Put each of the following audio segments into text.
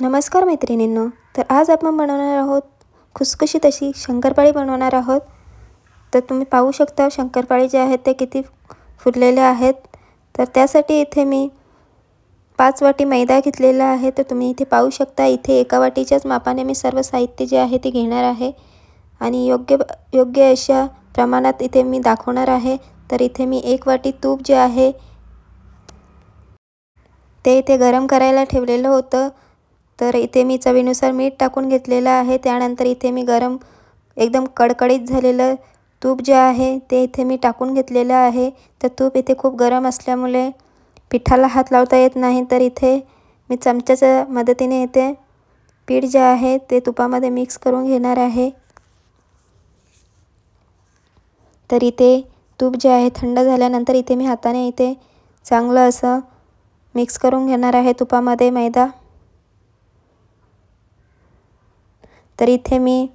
नमस्कार मैत्रिणींनो तर आज आपण बनवणार आहोत खुसखुशीत अशी शंकरपाळी बनवणार आहोत. तर तुम्ही पाहू शकता शंकरपाळी जे आहेत ते किती फुललेले आहेत. तर त्यासाठी इथे मी पाच वाटी मैदा घेतलेला आहे. तर तुम्ही इथे पाहू शकता इथे एका वाटीच्याच मापाने मी सर्व साहित्य जे आहे ते घेणार आहे. आणि योग्य योग्य अशा प्रमाणात इथे मी दाखवणार आहे. तर इथे मी एक वाटी तूप जे आहे ते इथे गरम करायला ठेवलेलं होतं. तर इथे मी चवीनुसार मीठ टाकून घेतलेलं आहे. त्यानंतर इथे मी गरम एकदम कडकडीत झालेलं तूप जे आहे ते इथे मी टाकून घेतलेलं आहे. तर तूप इथे खूप गरम असल्यामुळे पिठाला हात लावता येत नाही. तर इथे मी चमच्याच्या मदतीने इथे पीठ जे आहे ते तुपामध्ये मिक्स करून घेणार आहे. तर इथे तूप जे आहे थंड झाल्यानंतर इथे मी हाताने इथे चांगलं असं मिक्स करून घेणार आहे तुपामध्ये मैदा. तर इथे मी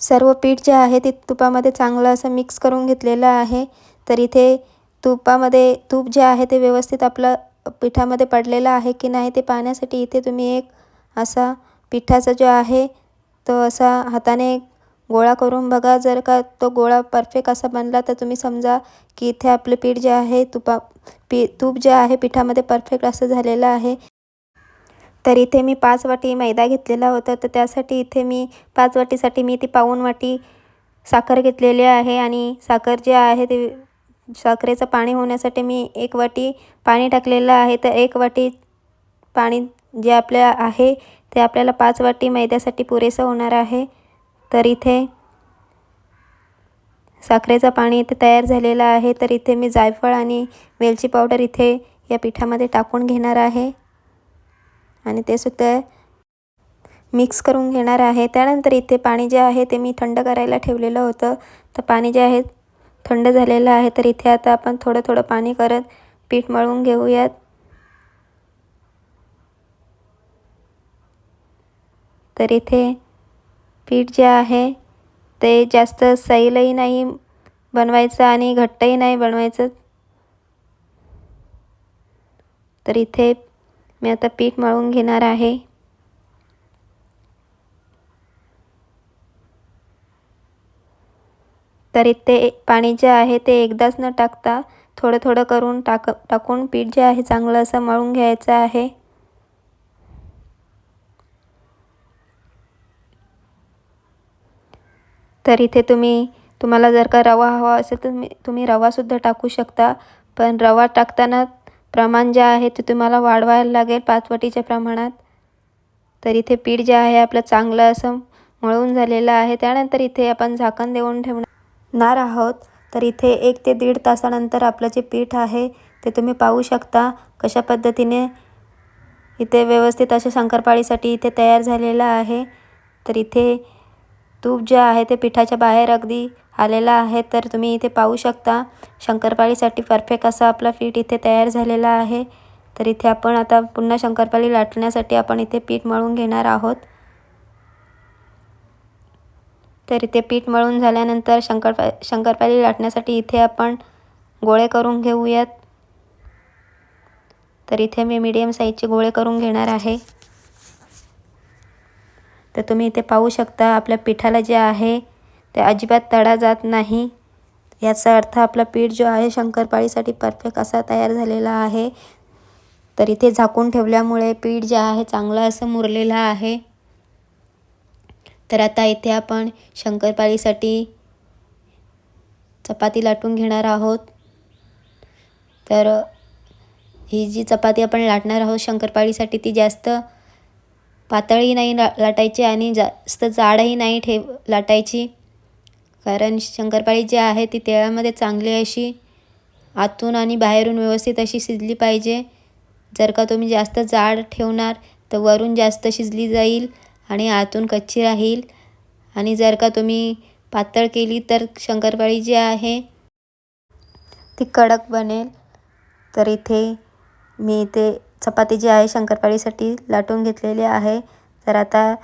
सर्व पीठ जे आहे ते तुपामध्ये चांगलं असं मिक्स करून घेतलेलं आहे. तर इथे तुपामध्ये तूप जे आहे ते व्यवस्थित आपलं पिठामध्ये पडलेलं आहे की नाही ते पाहण्यासाठी इथे तुम्ही एक असा पिठाचा जो आहे तो असा हाताने गोळा करून बघा. जर का तो गोळा परफेक्ट असा बनला तर तुम्ही समजा की इथे आपले पीठ जे आहे तुपा पी तूप जे आहे पिठामध्ये परफेक्ट असं झालेलं आहे. तर इथे मी पाच वाटी मैदा घेतलेला होता. तर त्यासाठी इथे मी पाच वाटीसाठी मी ती पाऊण वाटी साखर घेतलेली आहे आणि साखर जे आहे ते साखरेचं पाणी होण्यासाठी मी एक वाटी पाणी टाकलेलं आहे. तर एक वाटी पाणी जे आपल्या आहे ते आपल्याला पाच वाटी मैद्यासाठी पुरेसं होणार आहे. तर इथे साखरेचं पाणी इथे तयार झालेलं आहे. तर इथे मी जायफळ आणि वेलची पावडर इथे या पिठामध्ये टाकून घेणार आहे. आणि ते सुद्धा मिक्स करून घेणार आहे. त्यानंतर इथे पाणी जे आहे ते मी थंड करायला ठेवलेलं होतं. तर पाणी जे आहे थंड झालेलं आहे तर इथे आता आपण थोडं थोडं पाणी करत पीठ मळून घेऊयात. तर इथे पीठ जे आहे ते जास्त सैलही नाही बनवायचं आणि घट्टही नाही बनवायचं. तर इथे मी आता पीठ मळून घेणार आहे. तर इथे पाणी जे आहे ते एकदाच न टाकता थोडं थोडं करून टाक टाकून पीठ जे आहे चांगलं असं मळून घ्यायचं आहे. तर इथे तुम्ही तुम्हाला जर का रवा हवा असेल तर तुम्ही तुम्ही रवासुद्धा टाकू शकता. पण रवा टाकताना प्रमाण जे आहे ते तुम्हाला वाढवायला लागेल पाचवटीच्या प्रमाणात. तर इथे पीठ जे आहे आपलं चांगलं असं मळून झालेलं आहे. त्यानंतर इथे आपण झाकण देऊन ठेवणार आहोत. तर इथे एक ते दीड तासानंतर आपलं जे पीठ आहे ते तुम्ही पाहू शकता कशा पद्धतीने इथे व्यवस्थित अशा शंकरपाळीसाठी इथे तयार झालेलं आहे. तर इथे तूप जे आहे ते पिठाच्या बाहेर अगदी आलेलं आहे तर तुम्ही इथे पाहू शकता. शंकरपाळीसाठी परफेक्ट असं आपलं पीठ इथे तयार झालेलं आहे. तर इथे आपण आता पुन्हा शंकरपाळी लाटण्यासाठी आपण इथे पीठ मळून घेणार आहोत. तर इथे पीठ मळून झाल्यानंतर शंकरपा शंकरपाळी लाटण्यासाठी इथे आपण गोळे करून घेऊयात. तर इथे मी मीडियम साईजचे गोळे करून घेणार आहे. तर तुम्ही इथे पाहू शकता आपल्या पिठाला जे आहे ते अजिबात तडा जात नाही. याचा अर्थ आपला पीठ जो आहे शंकरपाळीसाठी परफेक्ट असा तयार झालेला आहे. तर इथे झाकून ठेवल्यामुळे पीठ जे आहे चांगलं असं मुरलेलं आहे. तर आता इथे आपण शंकरपाळीसाठी चपाती लाटून घेणार आहोत. तर ही जी चपाती आपण लाटणार आहोत शंकरपाळीसाठी ती जास्त पातळी नाही ला लाटायची आणि जास्त जाडही नाही ठेव लाटायची. कारण शंकरपाळी जी आहे ती तेळामध्ये चांगली अशी आतून आणि बाहेरून व्यवस्थित अशी शिजली पाहिजे. जर का तुम्ही जास्त जाड ठेवणार तर वरून जास्त शिजली जाईल आणि आतून कच्ची राहील. आणि जर का तुम्ही पातळ केली तर शंकरपाळी जी आहे ती कडक बनेल. तर इथे मी इथे चपाती जी आहे शंकरपाळीसाठी लाटून घेतलेली आहे. तर आता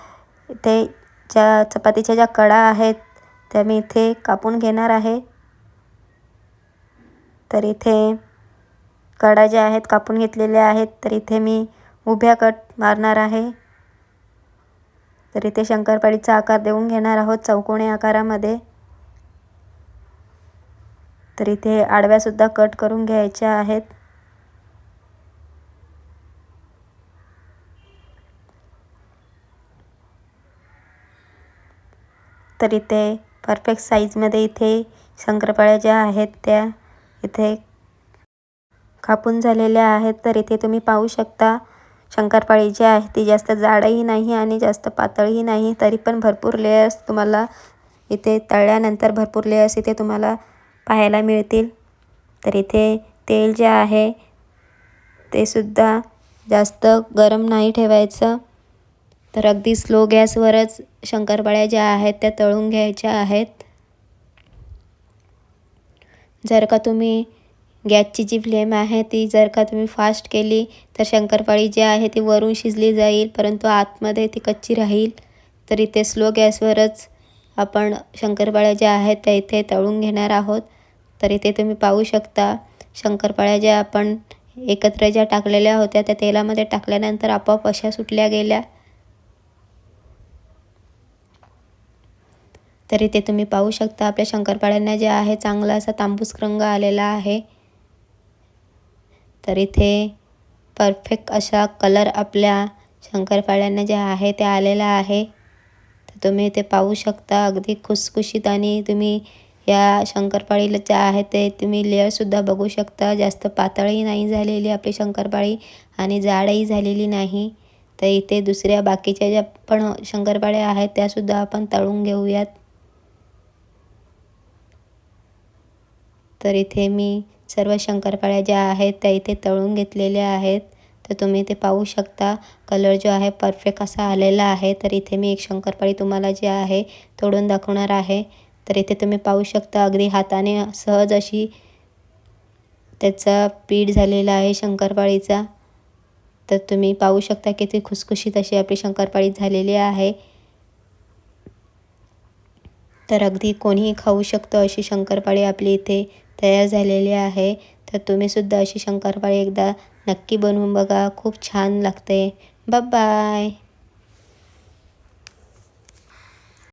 इथे ज्या चपातीच्या ज्या कडा आहेत त्या मी इथे कापून घेणार आहे. तर इथे कडा ज्या आहेत कापून घेतलेल्या आहेत तर इथे मी उभ्या कट मारणार आहे. तर इथे शंकरपाळीचा आकार देऊन घेणार आहोत चौकोनी आकारामध्ये. तर इथे आडव्यासुद्धा कट करून घ्यायच्या आहेत. तर इथे परफेक्ट साईजमध्ये इथे शंकरपाळ्या ज्या आहेत त्या इथे कापून झालेल्या आहेत. तर इथे तुम्ही पाहू शकता शंकरपाळी जी आहे ती जास्त जाडही नाही आणि जास्त पातळही नाही. तरी पण भरपूर लेयर्स तुम्हाला इथे तळल्यानंतर भरपूर लेयर्स इथे तुम्हाला पाहायला मिळतील. तर इथे तेल जे आहे ते सुद्धा जास्त गरम नाही ठेवायचं. तर अगदी स्लो गॅसवरच शंकरपाळ्या ज्या आहेत त्या तळून घ्यायच्या आहेत. जर का तुम्ही गॅसची जी फ्लेम आहे ती जर का तुम्ही फास्ट केली तर शंकरपाळी जी आहे ती वरून शिजली जाईल परंतु आतमध्ये ती कच्ची राहील. तर इथे स्लो गॅसवरच आपण शंकरपाळ्या ज्या आहेत त्या इथे तळून घेणार आहोत. तर इथे तुम्ही पाहू शकता शंकरपाळ्या ज्या आपण एकत्र ज्या टाकलेल्या होत्या त्या तेलामध्ये टाकल्यानंतर आपोआप अशा सुटल्या गेल्या. तर इथे तुम्ही पाहू शकता. आपल्या शंकरपाळ्यांना जे आहे चांगला असा तांबूस रंग आलेला आहे. तर इथे परफेक्ट अशा कलर आपल्या शंकरपाळ्यांना जे आहे ते आलेला आहे. तर तुम्ही इथे पाहू शकता. अगदी खुसखुशीत आणि तुम्ही या शंकरपाळीला ज्या आहे ते तुम्ही लेअरसुद्धा बघू शकता. जास्त पातळही नाही झालेली आपली शंकरपाळी आणि जाडही झालेली नाही. तर इथे दुसऱ्या बाकीच्या ज्या पण शंकरपाळ्या आहेत त्यासुद्धा आपण तळून घेऊयात. तर इथे मी सर्व शंकरपाळ्या ज्या आहेत त्या इथे तळून घेतलेल्या आहेत. तर तुम्ही ते पाहू शकता. कलर जो आहे परफेक्ट असा आलेला आहे. तर इथे मी एक शंकरपाळी तुम्हाला जे आहे तोडून दाखवणार आहे. तर इथे तुम्ही पाहू शकता अगदी हाताने सहज अशी त्याचा पीठ झालेला आहे शंकरपाळीचा. तर तुम्ही पाहू शकता किती खुसखुशीत अशी आपली शंकरपाळी झालेली आहे. तर अगदी कोणीही खाऊ शकतो अशी शंकरपाळी आपली इथे तयार झालेली आहे. तर तुम्हीसुद्धा अशी शंकरपाळी एकदा नक्की बनवून बघा. खूप छान लागते. बाय